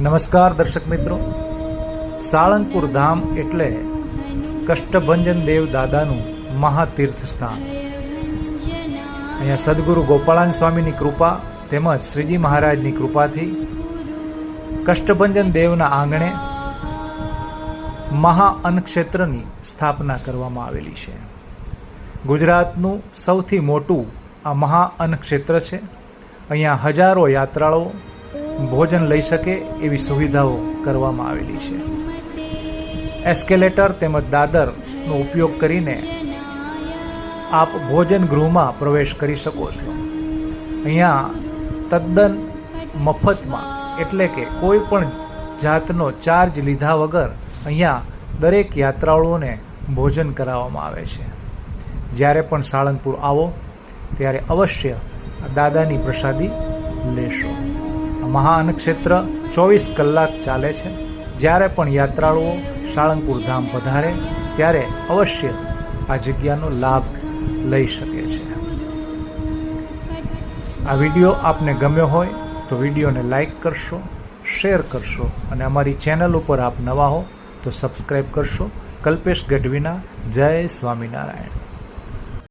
નમસ્કાર દર્શક મિત્રો. સાળંગપુર ધામ એટલે કષ્ટભંજન દેવ દાદાનું મહાતીર્થ સ્થાન અહીંયા સદગુરુ ગોપાળાન સ્વામીની કૃપા તેમજ શ્રીજી મહારાજની કૃપાથી કષ્ટભંજન દેવના આંગણે મહાઅન્ન ક્ષેત્રની સ્થાપના કરવામાં આવેલી છે. ગુજરાતનું સૌથી મોટું આ મહાઅન્ન ક્ષેત્ર છે. અહીંયા હજારો યાત્રાળુઓ ભોજન લઈ શકે એવી સુવિધાઓ કરવામાં આવેલી છે. એસ્કેલેટર તેમજ દાદરનો ઉપયોગ કરીને આપ ભોજન ગૃહમાં પ્રવેશ કરી શકો છો. અહીંયા તદ્દન મફતમાં, એટલે કે કોઈ પણ જાતનો ચાર્જ લીધા વગર અહીંયા દરેક યાત્રાળુઓને ભોજન કરાવવામાં આવે છે. જ્યારે પણ સાળંગપુર આવો, ત્યારે અવશ્ય દાદાની પ્રસાદી લેશો. આ મહાઅન્ન ક્ષેત્ર ચોવીસ કલાક ચાલે છે. જ્યારે પણ યાત્રાળુઓ સાળંગપુર ધામ પધારે, ત્યારે અવશ્ય આ જગ્યાનો લાભ લઈ શકે છે. આ વીડિયો આપને ગમ્યો હોય તો વિડીયોને લાઈક કરશો, શેર કરશો અને અમારી ચેનલ ઉપર આપ નવા હો તો સબસ્ક્રાઈબ કરશો. કલ્પેશ ગઢવીના જય સ્વામિનારાયણ.